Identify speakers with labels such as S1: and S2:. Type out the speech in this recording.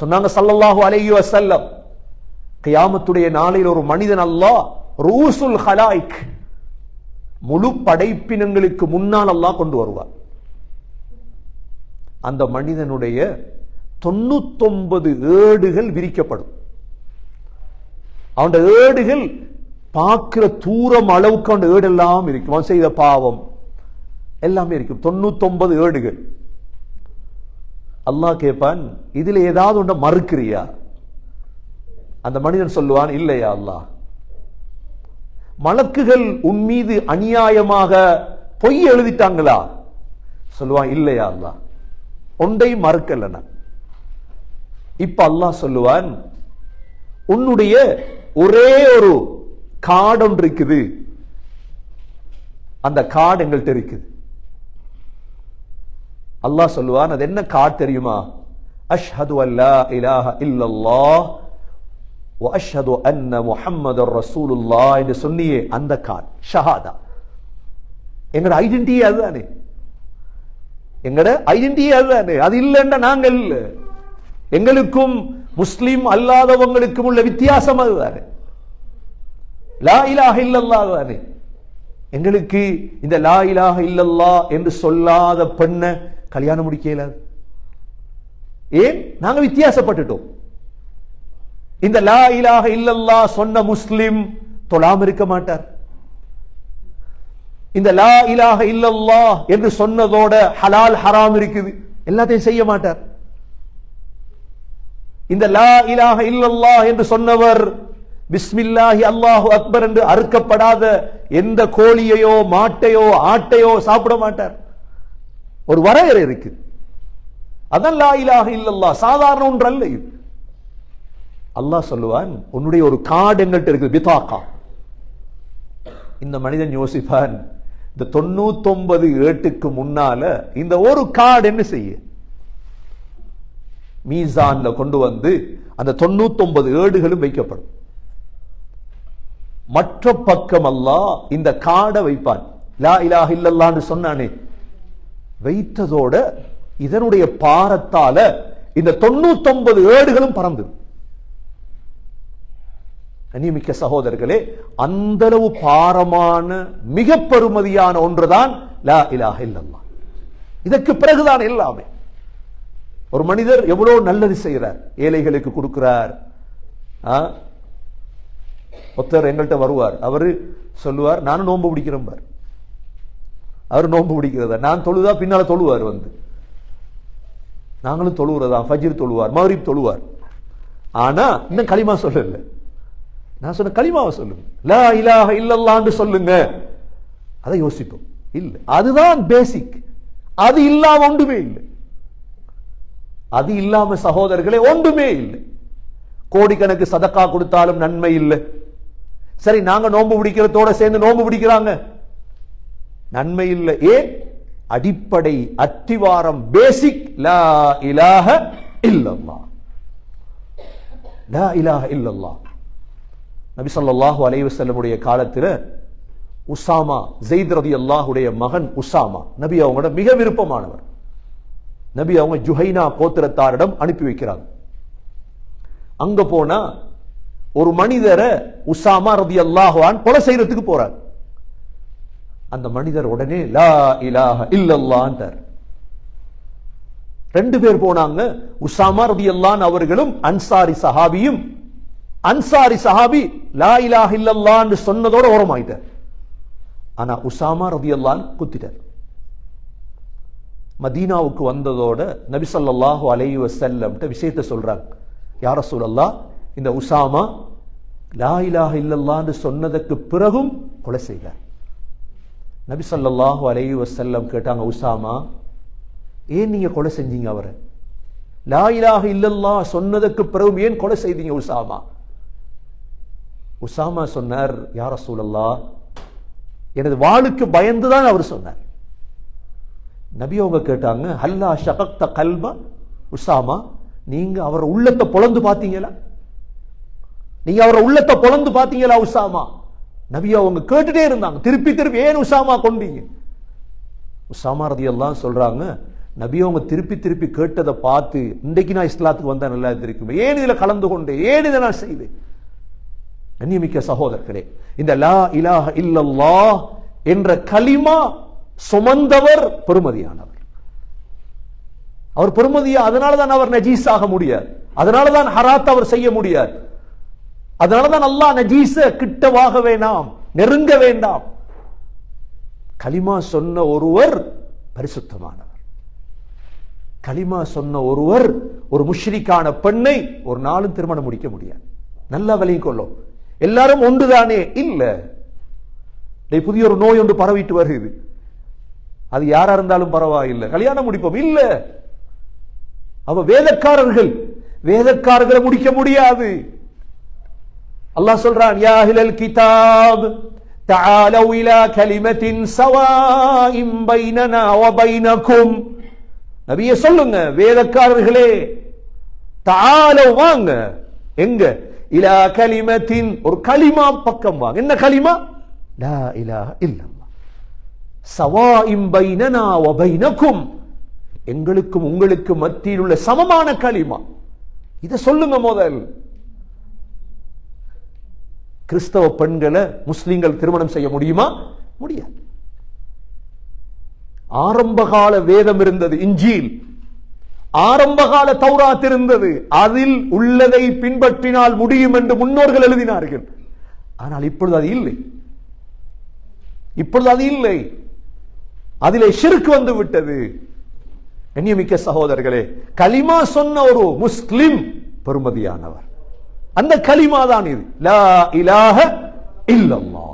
S1: சொன்னாங்க சல்லல்லாஹு அலையு வஸல்லம் கியாமத்துடைய நாளில் ஒரு மனிதன் அல்லாஹ் ரூசுல் ஹலாய்க் முழு படைப்பினங்களுக்கு முன்னால் அல்லாஹ் கொண்டு வருவார். அந்த மனிதனுடைய தொண்ணூத்தொன்பது ஏடுகள் விரிக்கப்படும். அவன் ஏடுகள் பார்க்கிற தூரம் அளவுக்கு அவன் ஏடெல்லாம் இருக்கும். அவன் செய்த பாவம் எல்லாமே இருக்கும். தொண்ணூத்தொன்பது ஏடுகள். அல்லாஹ் கேட்பான் இதுல ஏதாவது ஒன்றை மறுக்கிறியா? அந்த மனிதன் சொல்லுவான் இல்லையா அல்லாஹ். மலக்குகள் உன் மீது அநியாயமாக பொய் எழுதிட்டாங்களா? சொல்லுவான் இல்லையா அல்லாஹ். ஒன்றை மறுக்கலன நான். இப்ப அல்லாஹ் சொல்லுவான் உன்னுடைய ஒரே ஒரு காடு ஒன்று இருக்குது. அந்த காடு எங்கள்கிட்ட இருக்குது. அல்லாஹ் சொல்லுவான் அது என்ன கார்டு தெரியுமா? அஷ்ஹது அல்லா இலாஹ இல்லல்லா வ அஷ்ஹது அன்ன முஹம்மது ரசூலுல்லா என்று சொன்னியே அந்த கார் ஷஹாதா. எங்களோட ஐடென்டிட்டி அதுதானே. எங்கட ஐடென்டிட்டி அதுதானே. அது இல்லைன்னா நாங்கள் இல்ல. எங்களுக்கும் முஸ்லீம் அல்லாதவங்களுக்கும் உள்ள வித்தியாசம் அதுதானே. லா இலாஹ இல்லல்லா அதுதானே. எங்களுக்கு இந்த லா இலாஹ இல்லல்லா என்று சொல்லாத பெண்ணை கல்யாணம் முடிக்க இயலாது ஏன்? நாங்க வித்தியாசப்பட்டுட்டோம். இந்த லா இலாஹ இல்லல்லா சொன்ன முஸ்லிம் தொழாம இருக்க மாட்டார். இந்த லா இலாஹ இல்லல்லா என்று சொன்னதோட ஹலால் ஹராம் இருக்குது. எல்லாத்தையும் செய்ய மாட்டார். இந்த லா இலாஹ இல்லல்லா என்று சொன்னவர் பிஸ்மில்லாஹி அல்லாஹு அக்பர் என்று அறுக்கப்படாத எந்த கோழியையோ மாட்டையோ ஆட்டையோ சாப்பிட மாட்டார். ஒரு வரையறை இருக்கு அதான் லா இலாக இல்லல்லா சாதாரண ஒன்று அல்ல இது. அல்லாஹ் சொல்லுவான் உன்னுடைய ஒரு கார்டு எங்கள்கிட்ட இருக்குது பிதாக்கா. இந்த மனிதன் யோசிப்பான் இந்த தொண்ணூத்தொன்பது ஏட்டுக்கு முன்னால இந்த ஒரு கார்டு என்ன செய்ய? மீசான்ல கொண்டு வந்து அந்த தொண்ணூத்தொன்பது ஏடுகளும் வைக்கப்படும். மற்ற பக்கம் அல்லா இந்த காடை வைப்பான். லா இலாக இல்லல்லான்னு சொன்னானே வைத்ததோட இதனுடைய பாரத்தால இந்த தொண்ணூத்தொன்பது ஏடுகளும் பறந்து கனிமிக்க சகோதரர்களே அந்த அளவு பாரமான மிக பெருமதியான ஒன்றுதான் லா இலாஹ இல்லல்லா. இதற்கு பிறகுதான் எல்லாமே. ஒரு மனிதர் எவ்வளவு நல்லது செய்கிறார் ஏழைகளுக்கு கொடுக்கிறார் ஆ? ஒருத்தர் எங்கள்கிட்ட வருவார் அவரு சொல்லுவார் நானும் நோன்பு பிடிக்கிறேன் அவர் நோன்பு பிடிக்கிறதா நான் தொழுதா பின்னால் தொழுவார் வந்து. நாங்களும் தொழுகிறதா ஃபஜிர் தொழுவார் மௌரிப் தொழுவார். ஆனா இன்னும் களிமா சொல்லல. நான் சொன்ன களிமாவை சொல்லுங்க. லா இலாக இல்லல்லான்னு சொல்லுங்க. அதை யோசிப்போம். இல்லை. அதுதான் பேசிக் அது இல்லாம ஒன்றுமே இல்லை. அது இல்லாம சகோதரர்களே ஒன்றுமே இல்லை. கோடிக்கணக்கு சதக்கா கொடுத்தாலும் நன்மை இல்லை. சரி நாங்க நோன்பு பிடிக்கிறதோட சேர்ந்து நோன்பு பிடிக்கிறாங்க நன்மை இல்லை ஏன்? அடிப்படை அத்திவாரம் பேசிக் லா இலாஹ இல்லல்லா லா இலாஹ இல்லல்லா நபி சொல்லாஹு அலைஹி வஸல்லமுடைய காலத்துல உசாமா ஜெயித் ரலியல்லாஹுடைய மகன் உசாமா நபி அவங்களோட மிக விருப்பமானவர். நபி அவங்க ஜுஹைனா கோத்திரத்தாரிடம் அனுப்பி வைக்கிறாங்க. அங்க போனா ஒரு மனிதரை உசாமா ரதி அல்லாஹான் கொலை செய்யறதுக்கு போறாரு. அந்த மனிதர் உடனே லா இலாஹ இல்லல்லான்றார் ரெண்டு பேர் போனாங்க. உசாமா ரதி அல்லான் அவர்களும் அன்சாரி சஹாபியும். அன்சாரி சஹாபி லா இலாஹ இல்லல்லான்னு சொன்னதோட ஓரமாயிட்டார். ஆனா உசாமா ரதி அல்லான் குத்திட்டார். மதீனாவுக்கு வந்ததோட நபி ஸல்லல்லாஹு அலைஹி வஸல்லம் விஷயத்தை சொல்றாங்க. யார சொல்லல்லா இந்த உசாமா லா இலாஹ இல்லல்லான்னு சொன்னதற்கு பிறகும் கொலை செய்தார். நபி சொல்லாஹு அலைஹி வசல்லம் கேட்டாங்க உசாமா ஏன் நீங்க கொலை செஞ்சீங்க அவரை? லா இல்லல்லா சொன்னதுக்கு பிறகும் ஏன் கொலை செய்தீங்க உசாமா? உசாமா சொன்னார் யார சூழல்லா எனது வாளுக்கு பயந்துதான் அவர் சொன்னார். நபி அவங்க கேட்டாங்க ஹல்லா ஷகக்த கல்பா? உசாமா நீங்க அவர் உள்ளத்தை பொழந்து பார்த்தீங்களா? நீங்க அவரை உள்ளத்தை பொழந்து பார்த்தீங்களா உசாமா? நபி அவங்க கேட்டுட்டே இருந்தாங்க. திருப்பி திருப்பி ஏன் உசாமா கொண்டீங்க? உசாமா ரதி எல்லாம் சொல்றாங்க நபி அவங்க திருப்பி திருப்பி கேட்டதை பார்த்து இன்றைக்கு நான் இஸ்லாத்துக்கு வந்தா நல்லா இருந்திருக்குமே. ஏன் இதுல கலந்து கொண்டேன் ஏன் இதை நான் செய்தேன்? கண்ணியமிக்க சகோதரர்களே இந்த லா இலாஹ இல்லல்லா என்ற கலிமா சுமந்தவர் பெருமதியானவர். அவர் பெருமதியா அதனால தான் அவர் நஜீஸ் ஆக முடியாது. அதனால தான் ஹராத் அவர் செய்ய முடியாது. அதனாலதான் நல்லா நஜீச கிட்டவாக வேண்டாம் நெருங்க வேண்டாம் களிமா சொன்ன ஒருவர் பரிசுத்தமானவர். களிமா சொன்ன ஒருவர் ஒரு முஷ்ரிக்கான பெண்ணை ஒரு நாளும் திருமணம் முடிக்க முடியாது. நல்லா விலையும் கொள்ளும். எல்லாரும் ஒன்றுதானே? இல்ல. புதிய ஒரு நோய் ஒன்று பரவிட்டு வருகிறது அது யாரா இருந்தாலும் பரவாயில்லை. கல்யாணம் முடிப்போம். இல்ல. அவ வேதக்காரர்கள். வேதக்காரர்களை முடிக்க முடியாது. அல்லாஹ் சொல்றான் யா அஹ்லல் கிதாப் تعالوا إلى كلمة سواء بيننا وبينكم நபிய சொல்லுங்க வேதக்காரர்களே தாலோ வாங்க எங்க இலா கலிமத்தின் ஒரு கலிமா பக்கம் வாங்க என்ன கலிமா லா இலாஹ இல்லல்லாஹ் சவாஇம் பைனனா வ பைனக்கும் எங்களுக்கும் உங்களுக்கு மத்தியில் உள்ள சமமான களிமா இத சொல்லுங்க முதல் கிறிஸ்தவ பெண்களை முஸ்லிம்கள் திருமணம் செய்ய முடியுமா? முடியாது. ஆரம்பகால வேதம் இருந்தது இஞ்சில் ஆரம்பகால தௌராத் இருந்தது. அதில் உள்ளதை பின்பற்றினால் முடியும் என்று முன்னோர்கள் எழுதினார்கள். ஆனால் இப்பொழுது அது இல்லை. இப்பொழுது அது இல்லை. அதிலே சிறுக்கு வந்து விட்டது. கண்ணியமிக்க சகோதரர்களே கலிமா சொன்ன ஒரு முஸ்லிம் பெருமதியானவர். அந்த கலிமா தான் இது. லா இலாஹ இல்லல்லாஹ்.